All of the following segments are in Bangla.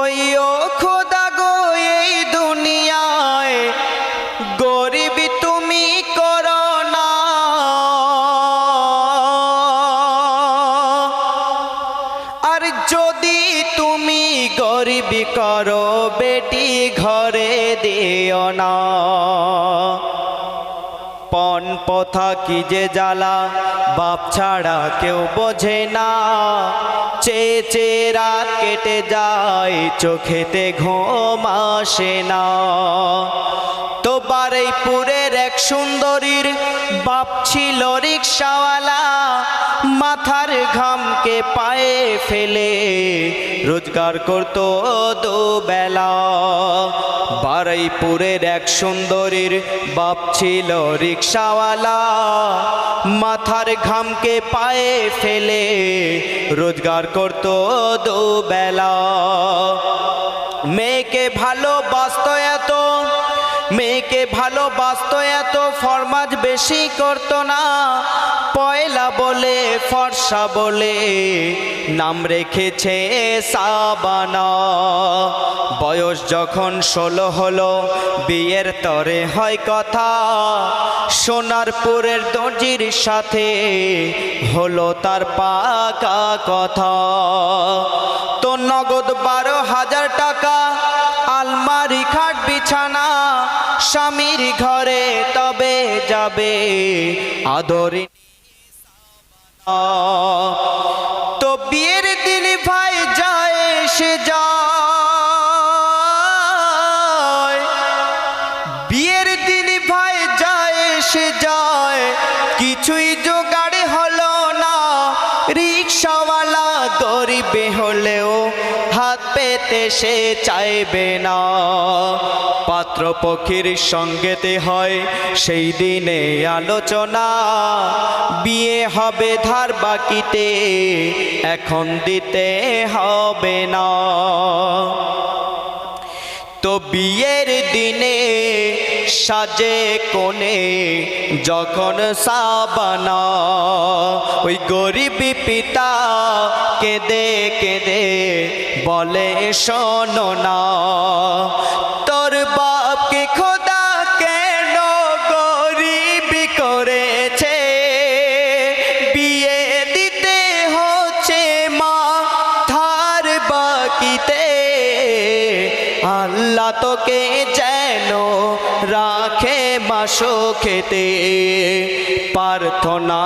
ওই ও খোদা গো, এই দুনিয়ায় গরিব তুমি করো না। আর যদি তুমি গরিব করো, বেটি ঘরে দিও না। পণ পথা কি যে জ্বালা, বাপ ছাড়া কেউ বোঝে না। চে চে রাত কেটে যায়, চোখেতে ঘুম আসে না। তো পুরের এক সুন্দরীর বাপ ছিল রিক্সাওয়ালা মাথার ঘামকে পায়ে ফেলে, রোজগার করতো দুবেলা। বারুইপুরের এক সুন্দরীর বাপ ছিল রিক্সাওয়ালা। মাথার ঘামকে পায়ে ফেলে, রোজগার করতো দুবেলা। মেয়েকে এত মেয়েকে ভালোবাসত এত ফরমাজ বেশি করতো না। পয়লা বলে, ফর্সা বলে, নাম রেখেছে সাবানা। বয়স যখন ষোলো হলো, বিয়ের তরে হয় কথা। সোনারপুরের দর্জির সাথে হলো তার পাকা কথা। তো নগদ বারো হাজার টাকা, আলমারি খাট, বিছানা স্বামীর ঘরে তবে যাবে আদরি। তো বিয়ের দিন ভাই যায়, সে যায়। বিয়ের দিন ভাই যায়, সে যায়। কিছুই জোগাড় হলো না, রিক্সাওয়ালা গরিবে হলেও হাত পেতে সে চাইবে না। পাত্রপক্ষীর সঙ্গেতে হয়। সেই দিনে আলোচনা, বিয়ে হবে ধার বাকিতে, এখন দিতে হবে না। তো বিয়ের দিনে সাজে কোণে যখন সাবানা, ওই গরিব পিতা কেঁদে কেঁদে বলে, শোনো না আল্লাহ তোকে যেন রাখে মাসো খেতে প্রার্থনা,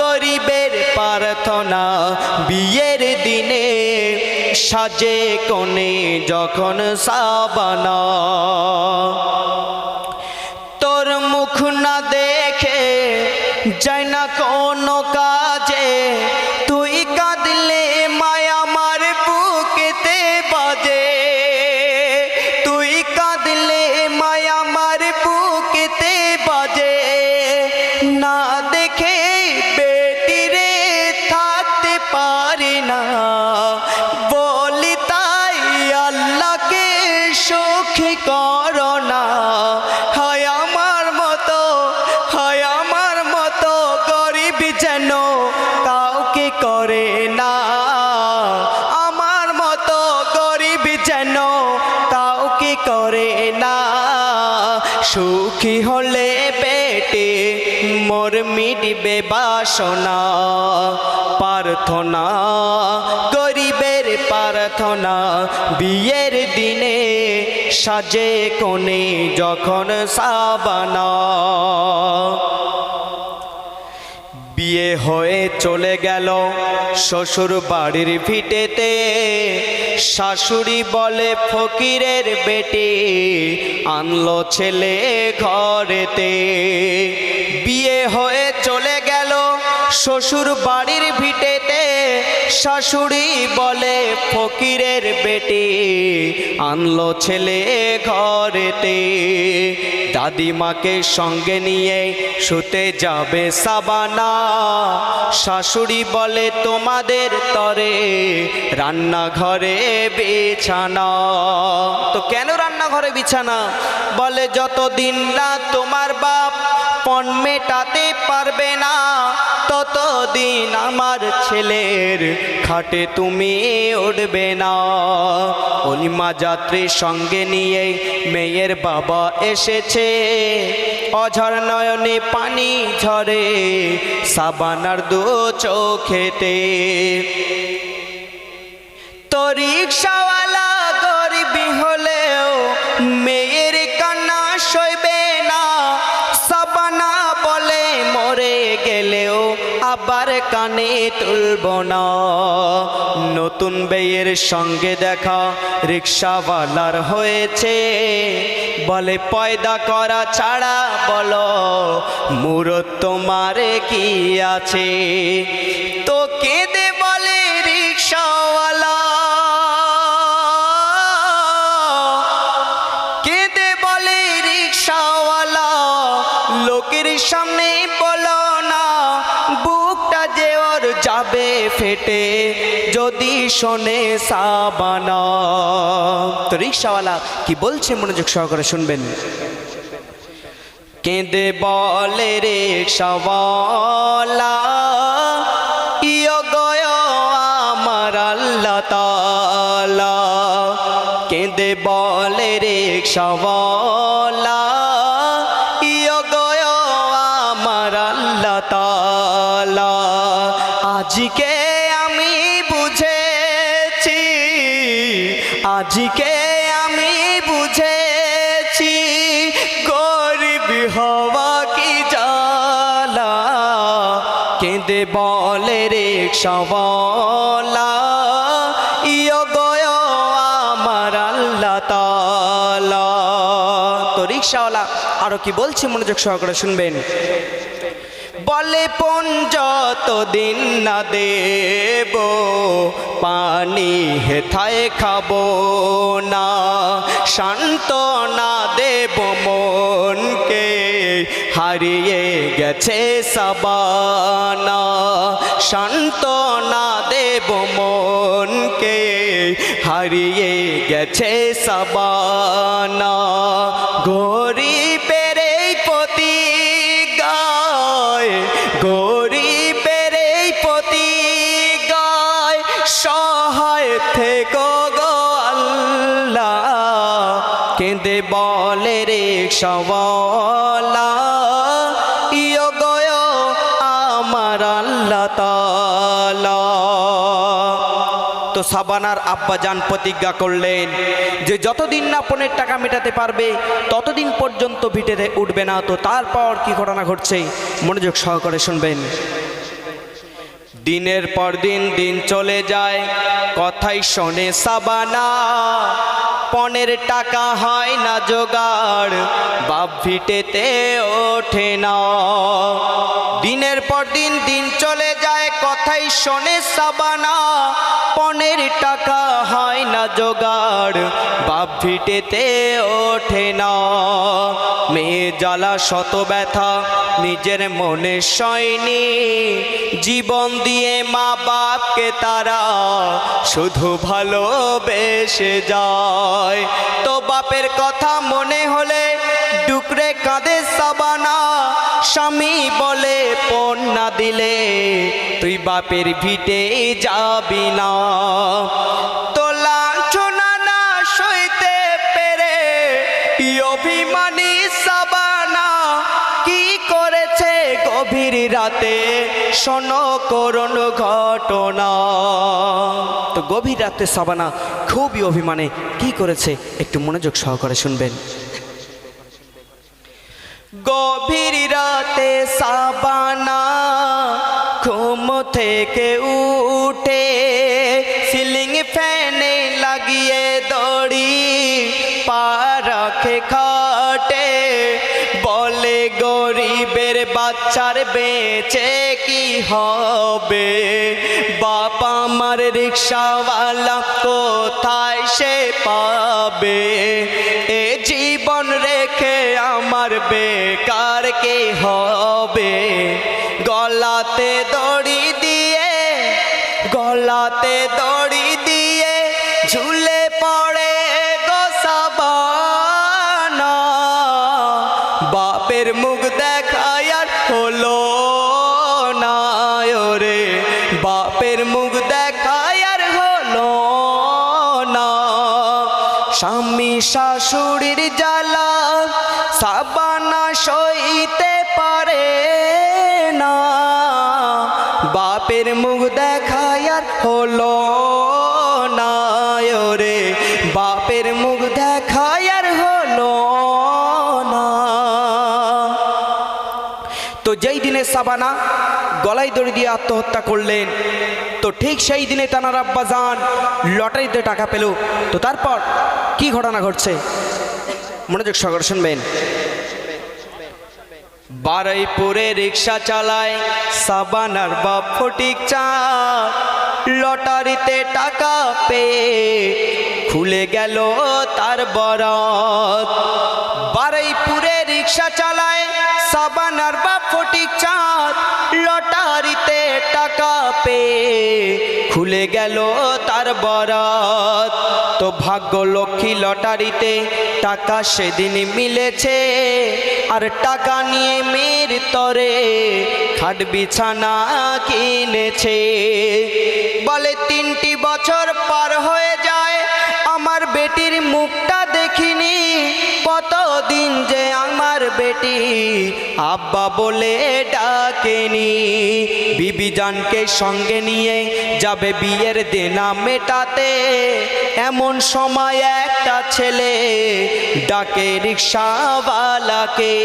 গরিবের প্রার্থনা, বিয়ের দিনে সাজে কোণে যখন সাবানা। করে না। সুখী হলে পেটে মোর মিটবে বাসনা। প্রার্থনা, গরিবের প্রার্থনা, বিয়ের দিনে সাজে কোণে যখন সাবানা। বিয়ে হয়ে চলে গেল শ্বশুর বাড়ির ভিটেতে। শাশুড়ি বলে ফকিরের বেটে আনলো ছেলে ঘরেতে। বিয়ে হয়ে চলে গেল শ্বশুর বাড়ির ভিটেতে। শাশুড়ি বলে, ফকিরের বেটে আনলো ছেলে ঘরেতে দাদিমাকে সঙ্গে নিয়ে শুতে যাবে সাবানা। শাশুড়ি বলে, তোমাদের তরে রান্নাঘরে বিছানা। তো কেন রান্নাঘরে বিছানা? বলে, যতদিন না তোমার বাপ পণ মেটাতে পারবে না। ততদিন আমার ছেলের খাটে তুমি উঠবে না। অনিমা যাত্রীর সঙ্গে নিয়ে মেয়ের বাবা এসেছে। অঝর নয়নে পানি ঝরে সাবানার দু চোখেতে। তো রিক্সাওয়ালা গেলেও আবার কানে তুলব না। নতুন বেয়ের সঙ্গে দেখা রিক্সাওয়ালার হয়েছে। বলে, পয়দা করা ছাড়া বলো, মুরত তোমারে কি আছে? ফেটে, যদি শোনে সাবানা। তো রিক্সাওয়ালা কি বলছে মনোযোগ সহকারে শুনবেন? কেঁদে বলে রিক্সাওয়ালা, ইয় গয় আমার আল্লাহ তালা কেঁদে বলে রে রিক্সাওয়ালা আজকে আমি বুঝেছি, গরিব হওয়া কি জালা কেঁদে বলে রিক্সাওয়ালা ইয় গয় আমার আল্লাহ তালা তো রিক্সাওয়ালা আরও কি বলছে মনোযোগ সহকারে শুনবেন? বলে পন যতদিন না দেব? পানি হেথায় খাব না। শান্ত না দেব মনকে। হারিয়ে গেছে সাবানা। শান্ত না দেব মনকে। হারিয়ে গেছে সাবানা। গরিবের বলে রে সওয়ালা, ইয় গয় আমার আল্লাহ তালা তো সাবানার আব্বাজান প্রতিজ্ঞা করলেন যে যতদিন না পনেরো টাকা মেটাতে পারবে, ততদিন পর্যন্ত ভিটেতে উঠবে না। তো তারপর কি ঘটনা ঘটছে? মনোযোগ সহকারে শুনবেন। দিনের পর দিন দিন চলে যায়, কথাই শোনে সাবানা। পনেরো টাকা হয় না জোগাড়। বাপ ভিটেতে ওঠে না। দিনের পর দিন দিন চলে যায় কথাই শোনে সাবানা। পনেরো টাকা হয় না জোগাড়। বাপ ভিটেতে ওঠে না। মেয়ে জ্বালা, শত ব্যথা, নিজের মনে সয়নি। জীবন দিয়ে মা বাপকে তারা শুধু ভালোবেসে যায়। তো বাপের কথা মনে হলে ডুকরে কাঁদে সাবানা স্বামী বলে পণ দিলে তুই বাপের ভিটে যাবি না। তো লাঞ্ছনা না সইতে পেরে অভিমানী সাবানা, কি করেছে গভীর রাতে? শোনো ঘটনা। তো গভীর রাতে সাবানা খুবই অভিমানে কি করেছে? একটু মনোযোগ সহকারে শুনবেন গভীর রাতে সাবানা ঘুম থেকে উঠে সিলিং ফ্যানে লাগিয়ে দড়ি পা রাখে খাটে। বলে, গরিবের বাচ্চার বেঁচে কি হবে? বাবা আমার রিক্সাওয়ালা কোথায় সে পাবে? এ জীবন রেখে আমার বেকার হবে। গলাতে দড়ি দিয়ে, গলাতে দড়ি দিয়ে ঝুলে পড়ে গোসাবানা বাপের মুখ দেখা হলো না ওরে। বাপের মুখ দেখায় আর হলো না। স্বামী শাশুড়ির জ্বালা সাবানা মুখ দেখায় আর হলো না। তো যেই দিনে সাবানা গলায় দড়ি দিয়ে আত্মহত্যা করলেন, তো ঠিক সেই দিনে তানার আব্বা যান, লটারিতে টাকা পেল। তো তারপর কি ঘটনা ঘটছে? মনোযোগ সহকারে শুনবেন। বারাইপুরে রিক্সা চালায়, সাবানার বাপ ফটিক চাঁদ লটারিতে টাকা পেয়ে খুলে গেল তার বরাত। বারাইপুরে রিক্সা চালায় সাবানার বা ফটিক চাঁদ। লটারিতে টাকা পেয়ে খুলে গেল তার বরাত। তো ভাগ্য লক্ষ্মী লটারিতে টাকা সেদিন মিলেছে। আর টাকা নিয়ে মেয়ের তরে খাট বিছানা কিনেছে। বলে তিনটি বছর পার হয়ে আমার বেটির মুখটা দেখিনি। কতদিন যে আমার বেটি আব্বা বলে ডাকেনি। বিবি জানকে সঙ্গে নিয়ে যাবে বিয়ের দেনা মেটাতে। এমন সময় একটা ছেলে ডাকে রিক্সাওয়ালাকে।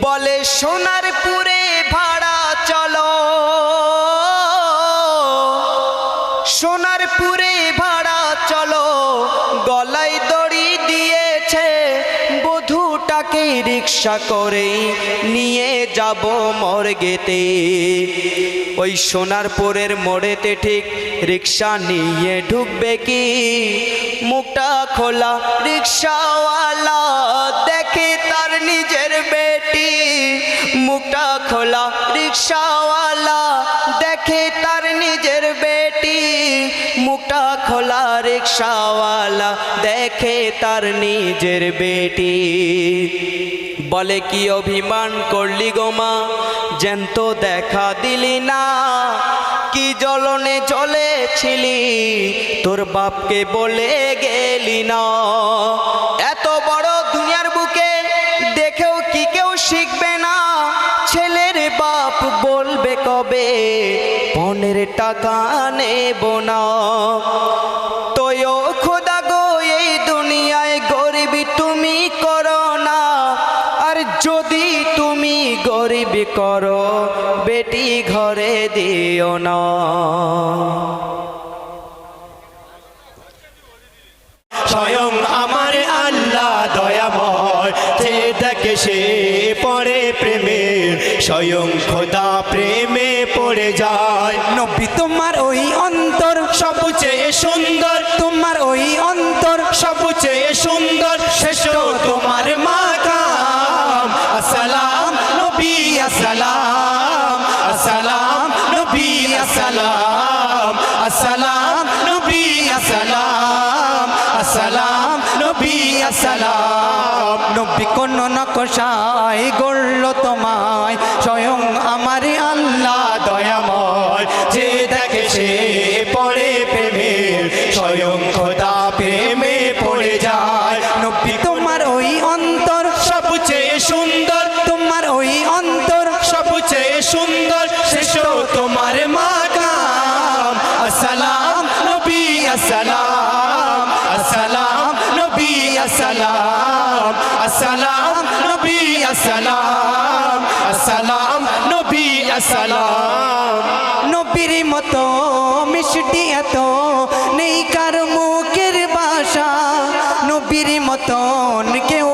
বলে, সোনারপুরে ভাড়া চলো। সোনারপুরে ভাড়া রিক্সা করে নিয়ে যাব মর্গেতে। ওই সোনারপুরের মোড়েতে ঠিক রিক্সা নিয়ে ঢুকবে কি? মুখটা খোলা, রিক্সাওয়ালা দেখে তার নিজের বেটি। মুখটা খোলা, রিক্সাওয়ালা দেখে তার নিজের বেটি। মুখটা খোলা, রিক্সাওয়ালা দেখে তার নিজের বেটি। বলে, কি অভিমান করলি গোমা জ্যান্ত দেখা দিলি না। কি জ্বলনে চলেছিলি তোর বাপকে বলে গেলি না। এত বড় দুনিয়ার বুকে দেখেও কি কেউ শিখবে না। ছেলের বাপ বলবে কবে পনেরো টাকা নেব না। স্বয়ং আমার আল্লাহ দয়াময়, যে দেখে সে পড়ে প্রেমে, স্বয়ং খোদা প্রেমে পড়ে যায়। নবী তোমার আসসালাম নবী আসসালাম। নবী কোন নকশায় গড়ল তোমায় স্বয়ং আমার আসসালাম নবীর মতো মিষ্টি এত নেই কার মুখের বাসা। নবীর মতন কেউ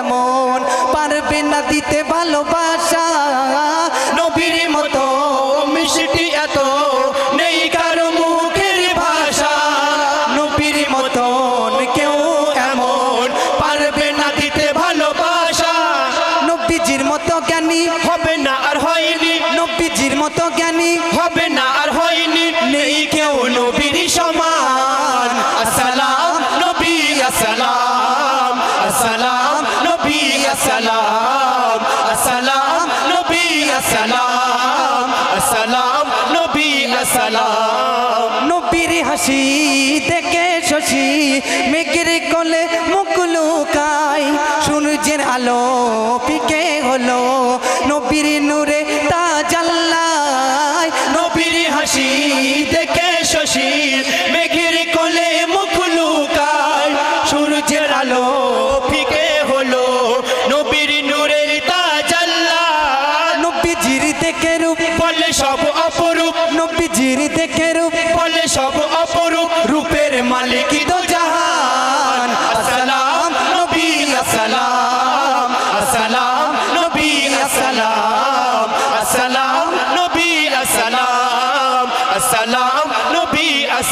এমন পারবে না দিতে ভালোবাসা। নবীর মতো মিষ্টি এত নেই কারও মুখের ভাষা নবীর মতন কেউ এমন পারবে না দিতে ভালোবাসা। নবীজির মতো জ্ঞানী হবে না আর হয়নি নবীজির মতো জ্ঞানী। হবে না আর হয়নি নেই কেউ নবীর সমান। আসসালাম নবী আসসালাম। আসসালাম নবী আসসালাম। আসসালাম নবী আসসালাম। আসসালাম নবী আসসালাম। নবীর হাসি দেখে শশি মেঘের কলে মুকুলু কাই সূর্যের আলো পিকে হলো নবীর নূরে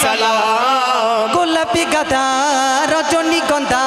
সালা গোলাপি গাদা রজনীগন্ধা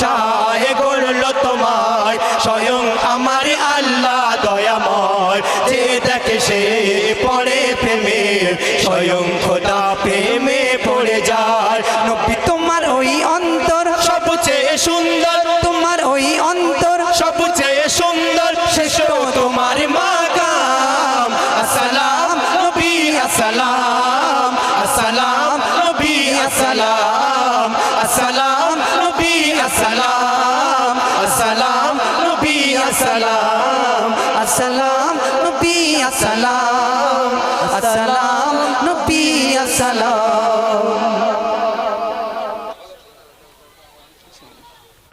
ভাষায় গড়ল তোমায় স্বয়ং আমার আল্লাহ দয়াময়। যে দেখে সে পড়ে প্রেমে স্বয়ং খোদা প্রেমে পড়ে যায়। নব্বী তোমার ওই অন্তর সবচেয়ে সুন্দর